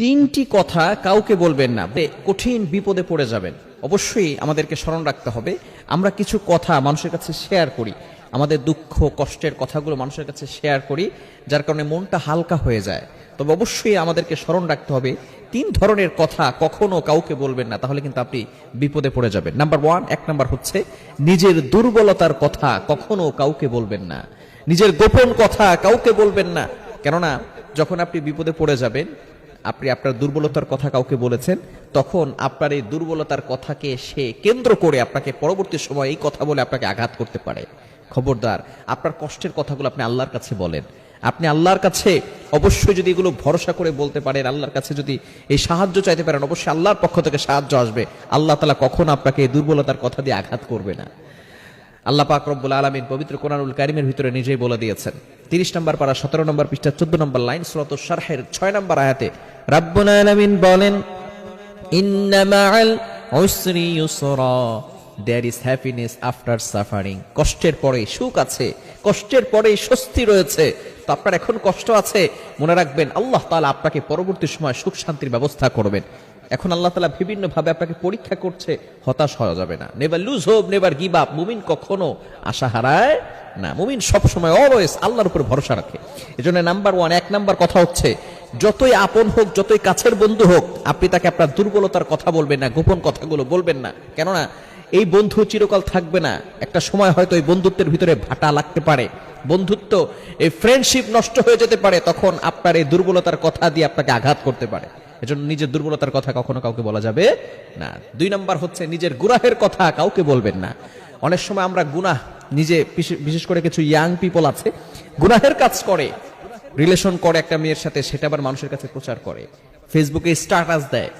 তিনটি কথা কাউকে বলবেন না কঠিন বিপদে পড়ে যাবেন। অবশ্যই আমাদেরকে স্মরণ রাখতে হবে, আমরা কিছু কথা মানুষের কাছে শেয়ার করি। আমাদের দুঃখ, কষ্টের কথাগুলো মানুষের কাছে শেয়ার করি, যার কারণে মনটা হালকা হয়ে যায়। তবে অবশ্যই আমাদেরকে স্মরণ রাখতে হবে, তিন ধরনের কথা কখনো কাউকে বলবেন না, তাহলে কিন্তু আপনি বিপদে পড়ে যাবেন। নাম্বার ওয়ান এক নাম্বার হচ্ছে, নিজের দুর্বলতার কথা কখনো কাউকে বলবেন না। নিজের গোপন কথা কাউকে বলবেন না। কেননা, যখন আপনি বিপদে পড়ে যাবেন আপনি আপনার দুর্বলতার কথা কাউকে বলেছেন, তখন আপনার এই দুর্বলতার কথাকে সে কেন্দ্র করে আপনাকে পরবর্তী সময় এই কথা বলে আপনাকে আঘাত করতে পারে। খবরদার, আপনার কষ্টের কথাগুলো আপনি আল্লাহর কাছে বলেন। আপনি আল্লাহর কাছে অবশ্যই যদি এগুলো ভরসা করে বলতে পারেন, আল্লাহর কাছে যদি এই সাহায্য চাইতে পারেন, অবশ্যই আল্লাহর পক্ষ থেকে সাহায্য আসবে। আল্লাহ তালা কখন আপনাকে এই দুর্বলতার কথা দিয়ে আঘাত করবে না। আল্লাহ পাক রব্বুল আলমিন পবিত্র কোরআনুল কারিমের ভিতরে নিজেই বলে দিয়েছেন। তিরিশ নম্বর পারা, সতেরো নম্বর পৃষ্ঠা, চোদ্দ নম্বর লাইন স্রোত শারহের ছয় নম্বর আয়াতে রাব্বুল আলমিন বলেন there is happiness after suffering কষ্টের পরে সুখ আছে, কষ্টের পরে স্বস্তি রয়েছে। তো আপনার এখন কষ্ট আছে? মনে রাখবেন, আল্লাহ তাআলা আপনাকে পরবর্তী সময় সুখ শান্তির ব্যবস্থা করবেন। এখন আল্লাহ তালা বিভিন্ন ভাবে আপনাকে পরীক্ষা করছে, হতাশ হওয়া যাবে না। Never lose hope never give up মুমিন কখনো আশা হারায় না। মুমিন সবসময় অলওয়েজ আল্লাহর উপর ভরসা রাখে। এজন্য নাম্বার ওয়ান এক নাম্বার কথা হচ্ছে, যতই আপন হোক, যতই কাছের বন্ধু হোক, আপনি তাকে আপনার দুর্বলতার কথা বলবেন না, গোপন কথাগুলো বলবেন না। কেননা, এই বন্ধু চিরকাল থাকবে না। একটা সময় হয়তো এই বন্ধুত্বের ভিতরে ভাটা লাগতে পারে। বন্ধুত্ব, এই ফ্রেন্ডশিপ নষ্ট হয়ে যেতে পারে, তখন আপনার এই দুর্বলতার কথা দিয়ে আপনাকে আঘাত করতে পারে। এজন্য নিজের দুর্বলতার কথা কখনো কাউকে বলা যাবে না। দুই নম্বর হচ্ছে নিজের গুনাহের কথা কাউকে বলবেন না। অনেক সময় আমরা গুনাহ নিজে, বিশেষ করে কিছু ইয়াং পিপল আছে, গুনাহের কাজ করে রিলেশন করে একটা মেয়ের সাথে, সেটা আবার মানুষের কাছে প্রচার করে ফেসবুকে স্ট্যাটাস দেয়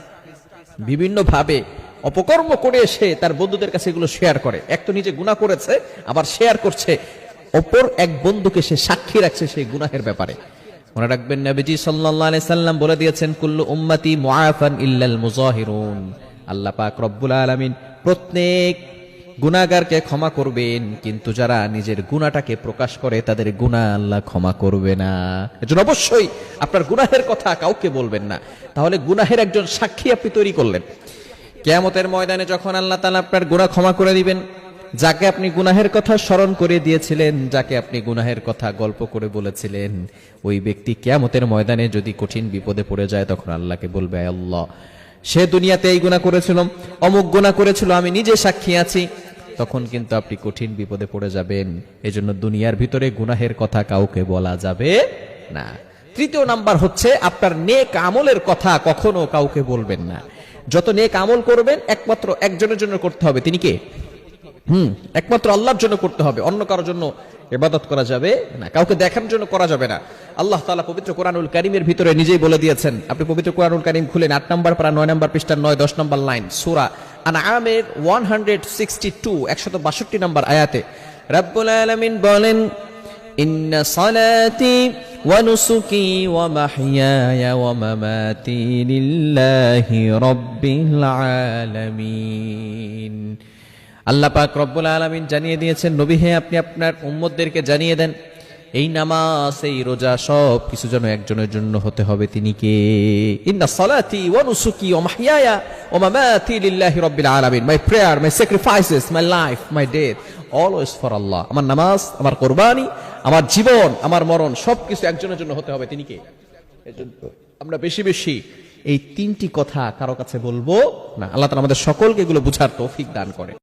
বিভিন্ন ভাবে অপকর্ম করে এসে তার বন্ধুদের কাছে এগুলো শেয়ার করে। এক তো নিজে গুনাহ করেছে, আবার শেয়ার করছে, অপর এক বন্ধুকে সে সাক্ষী রাখছে সেই গুনাহের ব্যাপারে। মনে রাখবেন, নবীজি আলাইহি সাল্লাম বলে দিয়েছেন, কুল্লু উম্মতি মুআফান ইল্লাল মুজাহিরুন। আল্লাহ পাক রব্বুল আলামিন প্রত্যেক গুনাহগারকে ক্ষমা করবেন, কিন্তু যারা নিজের গুনাহটাকে প্রকাশ করে, তাদের গুনাহ আল্লাহ ক্ষমা করবে না। এজন্য অবশ্যই আপনার গুনাহের কথা কাউকে বলবেন না। তাহলে গুনাহের একজন সাক্ষী আপনি তৈরি করলেন। কেয়ামতের ময়দানে যখন আল্লাহ তাআলা আপনার গুনাহ ক্ষমা করে দিবেন যাকে আপনি গুনাহের কথা স্মরণ করে দিয়েছিলেন, যাকে আপনি গুনাহের কথা গল্প করে বলেছিলেন, ওই ব্যক্তি কেয়ামতের ময়দানে যদি কঠিন বিপদে পড়ে যায়, তখন আল্লাহকে বলবে আল্লাহ, সে দুনিয়াতে এই গুণা করেছিল, অমুক গুণা করেছিল, আমি নিজে সাক্ষী আছি। তখন কিন্তু আপনি কঠিন বিপদে পড়ে যাবেন। এজন্য দুনিয়ার ভিতরে গুনাহের কথা কাউকে বলা যাবে না। তৃতীয় নাম্বার হচ্ছে, আপনার নেক আমলের কথা কখনো কাউকে বলবেন না। যত নেক আমল করবেন, একমাত্র একজনের জন্য করতে হবে। তিনি কে? হুম একমাত্র আল্লাহর জন্য করতে হবে অন্য কারোর জন্য ইবাদত করা যাবে না কাউকে দেখানোর জন্য করা যাবে না আল্লাহ তাআলা পবিত্র কোরআনুল কারিমের ভিতরে নিজেই বলে দিয়েছেন আপনি পবিত্র কোরআনুল কারিম খুলেন আট নম্বর পারা নয় নম্বর পৃষ্ঠার নয় দশ নম্বর লাইন সূরা আনআমের 162 162 নম্বর আয়াতে রাব্বুল আলামিন বলেন إن صلاتي ونسكي ومحياي ومماتي لله رب العالمين আল্লাহ পাক রব্বুল আলামিন জানিয়ে দিয়েছেন, নবী, হে, আপনি আপনার উম্মতদেরকে জানিয়ে দেন, এই নামাজ, এই রোজা সব কিছু যেন একজনের জন্য হতে হবে। তিনি কে? My prayer my my life my death for Allah আমার নামাজ, আমার কোরবানি, আমার জীবন, আমার মরণ সবকিছু একজনের জন্য হতে হবে। তিনি কে? আমরা বেশি বেশি এই তিনটি কথা কারও কাছে বলব না। আল্লাহ তাআলা আমাদের সকলকে এগুলো বুঝার তৌফিক দান করে